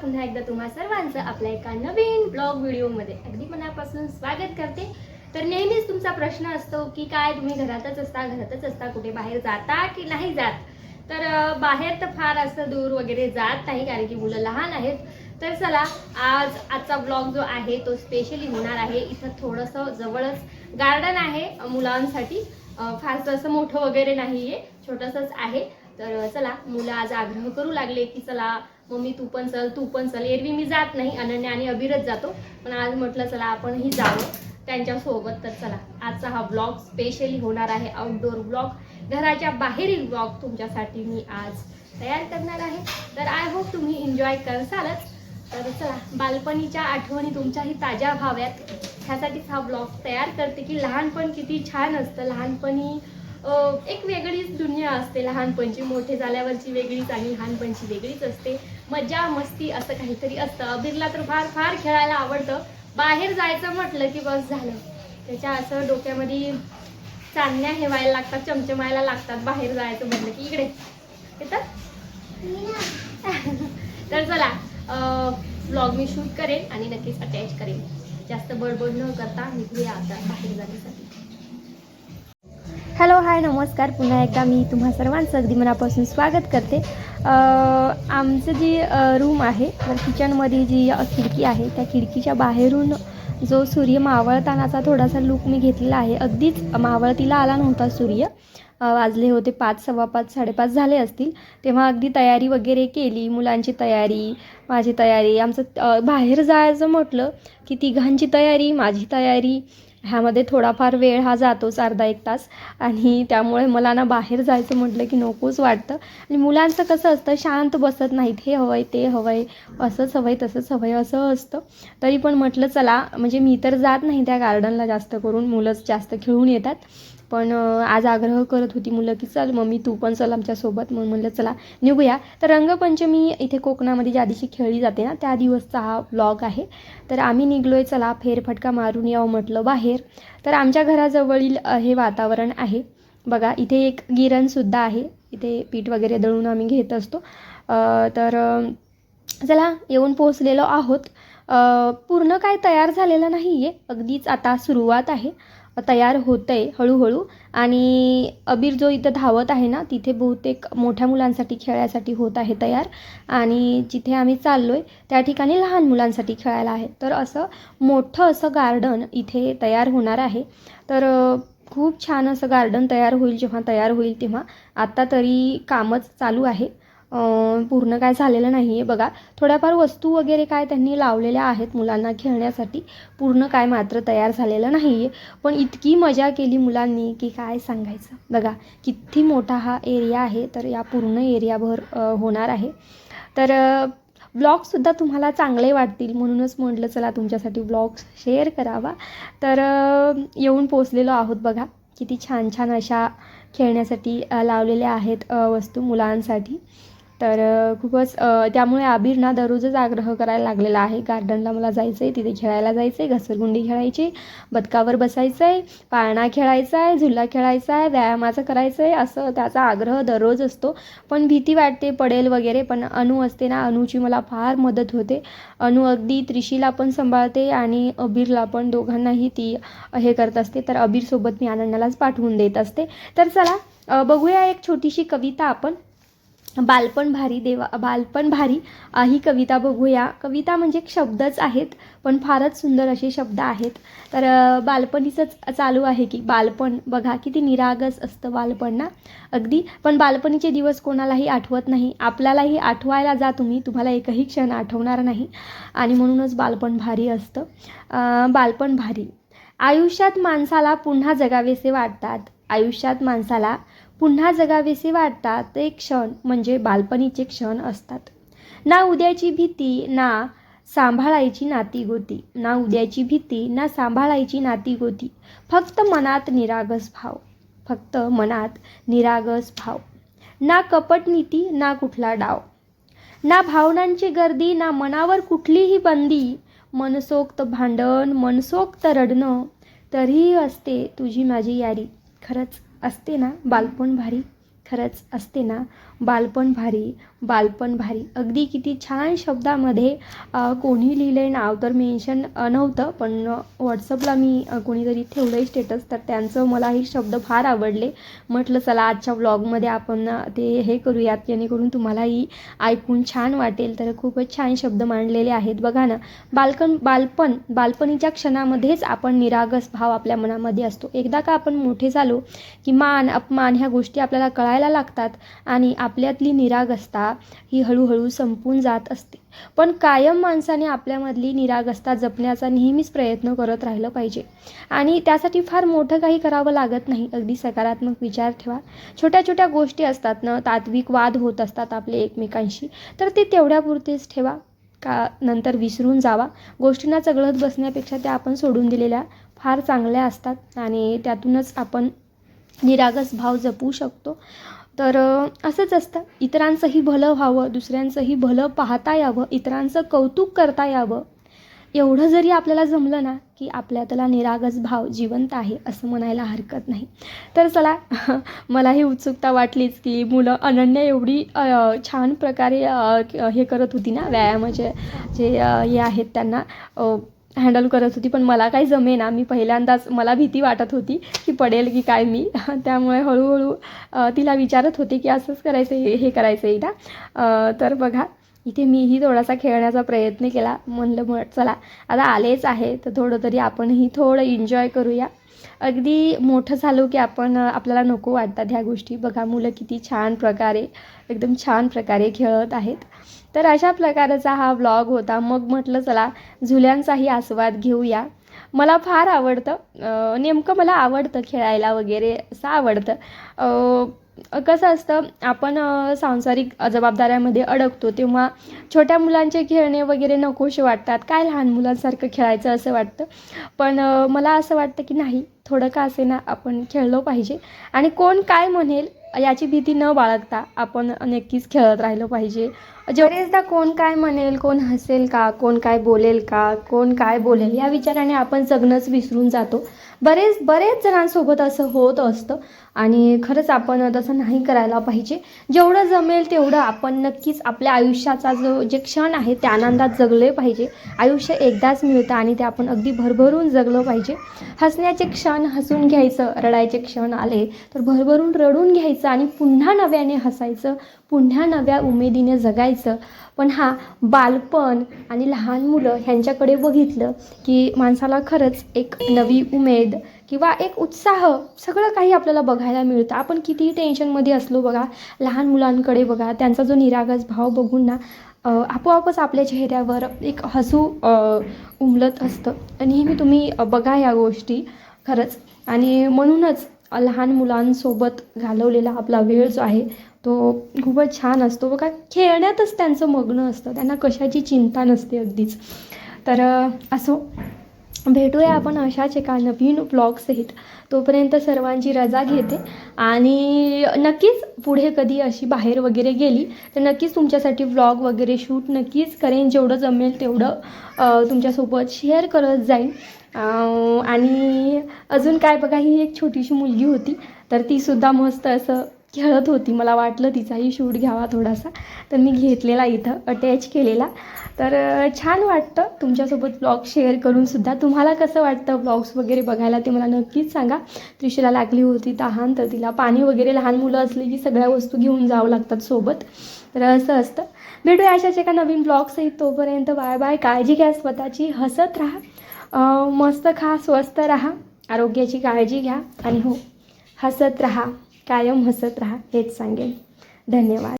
पुन्हा एकदा तुम्हा सर्वांचं आपल्या एका नवीन ब्लॉग व्हिडिओमध्ये अगदी मनापासून स्वागत करते. तर नेहमीच तुमचा प्रश्न असतो की काय तुम्ही घरातच असता घरातच असता कुठे बाहेर जाता की नाही जात? तर बाहेर तर फार असं दूर वगैरे जात नाही कारण की मुलं लहान आहेत. तर चला आज आजचा ब्लॉग जो आहे तो स्पेशली होणार आहे. इथं थोडंसं जवळच गार्डन आहे मुलांसाठी. फारसं असं मोठं वगैरे नाही आहे छोटंसंच आहे. तर चला मुलं आज आग्रह करू लागले की चला मम्मी तू पण चल तू पण चल. एरवी मी जात नाही अनन्या आणि अभिरच जातो. पण आज म्हटलं चला आपणही जावं. त्यांच्यासोबत तर चला. आजचा हा ब्लॉग स्पेशली होणार आहे आउटडोअर ब्लॉग घराच्या बाहेरील ब्लॉग तुमच्यासाठी मी आज तयार करणार आहे. तर आय होप तुम्ही एन्जॉय करसालच तर चला बालपणीच्या आठवणी तुमच्याही ताज्या व्हाव्यात. ह्यासाठीच हा ब्लॉग तयार करते की लहानपण किती छान असतं. लहानपणी एक वेगळीच दुनिया असते लहानपणची. मोठे झाल्यावरची वेगळीच आणि लहानपणची वेगळीच असते. मजा मस्ती असं काहीतरी असतं. अबीरला तर फार फार खेळायला आवडतं. बाहेर जायचं म्हटलं की बस झालं. त्याच्या असं डोक्यामध्ये चांदण्या हेवायला लागतात चमचमायला लागतात. बाहेर जायचं म्हटलं की इकडे. येतात तर चला ब्लॉग मी शूट करेन आणि नक्कीच अटॅच करेन. जास्त बडबड न करता निघूया आता बाहेर जाण्यासाठी. हॅलो हाय नमस्कार. पुन्हा एकदा मी तुम्हा सर्वांचं अगदी मनापासून स्वागत करते. आमचं जी रूम आहे तर किचनमध्ये जी खिडकी आहे त्या खिडकीच्या बाहेरून जो सूर्य मावळतानाचा थोडासा लूक मी घेतलेला आहे. अगदीच मावळतीला आला नव्हता सूर्य. वाजले होते पाच सव्वा पाच साडेपाच झाले असतील. तेव्हा अगदी तयारी वगैरे केली मुलांची तयारी माझी तयारी. आमचं बाहेर जायचं म्हटलं की तिघांची तयारी माझी तयारी. ह्यामध्ये थोडाफार वेळ हा जातोच अर्धा एक तास. आणि त्यामुळे मला ना बाहेर जायचं म्हटलं की नकोच वाटतं. आणि मुलांचं कसं असतं शांत बसत नाहीत. हे हवं आहे ते हवं आहे असंच हवं आहे तसंच हवं आहे असं असतं. तरी पण म्हटलं चला म्हणजे मी तर जात नाही त्या गार्डनला जास्त करून. मुलंच जास्त खेळून येतात. पण आज आग्रह करत होती मुलं की चल मम्मी तू पण चल आमच्यासोबत. मग म्हणलं चला निघूया. तर रंगपंचमी इथे कोकणामध्ये ज्या दिवशी खेळली जाते ना त्या दिवसचा हा ब्लॉग आहे. तर आम्ही निघलो आहे चला फेरफटका मारून यावं म्हटलं बाहेर. तर आमच्या घराजवळील हे वातावरण आहे. बघा इथे एक गिरणसुद्धा आहे. इथे पीठ वगैरे दळून आम्ही घेत असतो. तर चला येऊन पोहोचलेलो आहोत. पूर्ण काय तयार झालेलं नाही आहे अगदीच आता सुरुवात आहे. तयार होतं आहे हळूहळू. आणि अबीर जो इथं धावत आहे ना तिथे बहुतेक मोठ्या मुलांसाठी खेळायसाठी होत आहे तयार. आणि जिथे आम्ही चाललो आहे त्या ठिकाणी लहान मुलांसाठी खेळायला आहे. तर असं मोठं असं गार्डन इथे तयार होणार आहे. तर खूप छान असं गार्डन तयार होईल जेव्हा तयार होईल तेव्हा. आत्ता तरी कामच चालू आहे. पूर्ण काय झालेलं नाही आहे बघा थोड्याफार वस्तू वगैरे काय त्यांनी लावलेल्या आहेत मुलांना खेळण्यासाठी. पूर्ण काय मात्र तयार झालेलं नाही आहे पण इतकी मजा केली मुलांनी की काय सांगायचं. बघा किती मोठा हा एरिया आहे तर या पूर्ण एरियाभर होणार आहे. तर ब्लॉगसुद्धा तुम्हाला चांगले वाटतील. म्हणूनच म्हटलं चला तुमच्यासाठी ब्लॉग्स शेअर करावा. तर येऊन पोचलेलो आहोत बघा. किती छान छान अशा खेळण्यासाठी लावलेल्या आहेत वस्तू मुलांसाठी. तर खूपच त्यामुळे आबिर ना दररोजच आग्रह करायला लागलेला आहे. गार्डनला मला जायचं आहे तिथे खेळायला जायचं आहे घसरगुंडी खेळायची बदकावर बसायचं आहे पाळणा खेळायचा आहे झुला खेळायचा आहे व्यायामाचं करायचं आहे असं त्याचा आग्रह दररोज असतो. पण भीती वाटते पडेल वगैरे पण अनु असते ना अनुची मला फार मदत होते. अनु अगदी त्रिशीला पण सांभाळते आणि अबीरला पण दोघांनाही ती हे करत असते. तर अबीरसोबत मी आनंदालाच पाठवून देत असते. तर चला बघूया एक छोटीशी कविता आपण. बालपण भारी देवा बालपण भारी ही कविता बघूया. कविता म्हणजे शब्दच आहेत पण फारच सुंदर असे शब्द आहेत. तर बालपणीचंच चालू आहे की बालपण. बघा किती निरागस असतं बालपण ना? अगदी. पण बालपणीचे दिवस कोणालाही आठवत नाही. आपल्यालाही आठवायला जा तुम्ही. तुम्हाला एकही क्षण आठवणार नाही. आणि म्हणूनच बालपण भारी असतं. बालपण भारी. आयुष्यात माणसाला पुन्हा जगावेसे वाटतात. आयुष्यात माणसाला पुन्हा जगावेसे वाटतात ते क्षण म्हणजे बालपणीचे क्षण असतात. ना उद्याची भीती ना सांभाळायची नाती गोती. ना उद्याची भीती ना सांभाळायची नाती गोती. फक्त मनात निरागस भाव. फक्त मनात निरागस भाव. ना कपट नीती ना कुठला डाव. ना भावनांची गर्दी ना मनावर कुठलीही बंदी. मनसोक्त भांडण मनसोक्त रडणं तरीही असते तुझी माझी यारी. खरंच असते ना बालपण भारी खरंच असते ना. बालपण भारी बालपण भारी. अगदी किती छान शब्दामध्ये कोणी लिहिलं आहे नाव तर मेन्शन नव्हतं पण व्हॉट्सअपला मी कोणीतरी ठेवलं आहे स्टेटस तर त्यांचं मला हे शब्द फार आवडले. म्हटलं चला आजच्या व्लॉगमध्ये आपण ते हे करूयात जेणेकरून तुम्हालाही ऐकून छान वाटेल. तर खूपच छान शब्द मांडलेले आहेत. बघा ना बालकण बालपण बालपणीच्या क्षणामध्येच आपण निरागस भाव आपल्या मनामध्ये असतो. एकदा का आपण मोठे झालो की मान अपमान ह्या गोष्टी आपल्याला कळायला लागतात आणि आप आपल्यातली निरागसता ही हळूहळू संपून जात असते. पण कायम माणसाने आपल्यामधली निरागसता जपण्याचा नेहमीच प्रयत्न करत राहिलं पाहिजे. आणि त्यासाठी फार मोठं काही करावं लागत नाही. अगदी सकारात्मक विचार ठेवा. छोट्या छोट्या गोष्टी असतात ना तात्विक वाद होत असतात आपले एकमेकांशी तर ते तेवढ्यापुरतेच ठेवा. का नंतर विसरून जावा. गोष्टींना चगळत बसण्यापेक्षा त्या आपण सोडून दिलेल्या फार चांगल्या असतात आणि त्यातूनच आपण निरागस भाव जपू शकतो. तर असंच असतं. इतरांचंही भलं व्हावं दुसऱ्यांचंही भलं पाहता यावं इतरांचं कौतुक करता यावं. एवढं जरी आपल्याला जमलं ना की आपल्यातला निरागस भाव जिवंत आहे असं म्हणायला हरकत नाही. तर चला मलाही उत्सुकता वाटलीच की मुलं अनन्या एवढी छान प्रकारे हे करत होती ना व्यायामाचे जे हे आहेत त्यांना हँडल करत होती पण मला काही जमे ना मी पहिल्यांदाच मला भीती वाटत होती की पडेल की काय मी. त्यामुळे हळूहळू तिला विचारत होते की असंच करायचं हे हे करायचं आहे ना तर बघा इथे मीही थोडासा खेळण्याचा प्रयत्न केला. म्हणलं मग चला आता आलेच आहे तर थोडं तरी आपणही थोडं एन्जॉय करूया. अगदी मोठं झालो की आपण आपल्याला नको वाटतात ह्या गोष्टी. बघा मुलं किती छान प्रकारे एकदम छान प्रकारे खेळत आहेत. तर अशा प्रकारचा हा व्लॉग होता. मग म्हटलं चला झुल्यांचाही आस्वाद घेऊया. मला फार आवडतं नेमकं मला आवडतं खेळायला वगैरे असं आवडतं. कसं असतं आपण सांसारिक जबाबदाऱ्यामध्ये अडकतो तेव्हा छोट्या मुलांचे खेळणे वगैरे नकोसे वाटतात. काय लहान मुलांसारखं खेळायचं असं वाटतं? पण मला असं वाटतं की नाही थोडं का असे ना आपण खेळलो पाहिजे. आणि कोण काय म्हणेल याची भीती न बाळगता आपण नक्कीच खेळत राहिलो पाहिजे. बरेचदा कोण काय म्हणेल कोण हसेल का कोण काय बोलेल का कोण काय बोलेल या विचाराने आपण जगणंच विसरून जातो. बरेच बरेच जणांसोबत असं होत असतं आणि खरंच आपण तसं नाही करायला पाहिजे. जेवढं जमेल तेवढं आपण नक्कीच आपल्या आयुष्याचा जो जे क्षण आहे ते आनंदात जगले पाहिजे. आयुष्य एकदाच मिळतं आणि ते आपण अगदी भरभरून जगलं पाहिजे. हसण्याचे क्षण हसून घ्यायचं रडायचे क्षण आले तर भरभरून रडून घ्यायचं आणि पुन्हा नव्याने हसायचं पुन्हा नव्या उमेदीने जगायचं. पण हा बालपण आणि लहान मुलं ह्यांच्याकडे बघितलं की माणसाला खरंच एक नवी उमेद किंवा एक उत्साह सगळं काही आपल्याला बघायला मिळतं. आपण कितीही टेन्शनमध्ये असलो बघा लहान मुलांकडे बघा त्यांचा जो निरागस भाव बघून ना आपोआपच आपल्या चेहऱ्यावर एक हसू उमलत असतं. नेहमी तुम्ही बघा या गोष्टी. खरंच. आणि म्हणूनच लहान मुलांसोबत घालवलेला आपला वेळ जो आहे तो खूपच छान असतो. बघा खेळण्यातच त्यांचं मग्न असतं. त्यांना कशाची चिंता नसते अगदीच. तर असो. भेटूया आपण अशाच एका नवीन ब्लॉगसहित तोपर्यंत सर्वांची रजा घेते. आणि नक्कीच पुढे कधी अशी बाहेर वगैरे गेली तर नक्कीच तुमच्यासाठी व्लॉग वगैरे शूट नक्कीच करेन. जेवढं जमेल तेवढं तुमच्यासोबत शेअर करत जाईन. आणि अजून काय बघा ही एक छोटीशी मुलगी होती तर तीसुद्धा मस्त असं खेळत होती. मला वाटलं तिचाही शूट घ्यावा थोडासा. तर मी घेतलेला इथं अटॅच केलेला. तर छान वाटतं तुमच्यासोबत ब्लॉग शेअर करूनसुद्धा तुम्हाला कसं वाटतं ब्लॉग्स वगैरे बघायला ते मला नक्कीच सांगा. त्रिशूला लागली होती तहान तर तिला पाणी वगैरे लहान मुलं असली की सगळ्या वस्तू घेऊन जावं लागतात सोबत. तर असं असतं. भेटूया अशाच एका नवीन ब्लॉग्सही तोपर्यंत. Bye bye. काळजी घ्या स्वतःची. हसत राहा. मस्त खा स्वस्त राहा. आरोग्याची काळजी घ्या. आणि हो हसत राहा. कायम हसत राहा हेच सांगेन. धन्यवाद.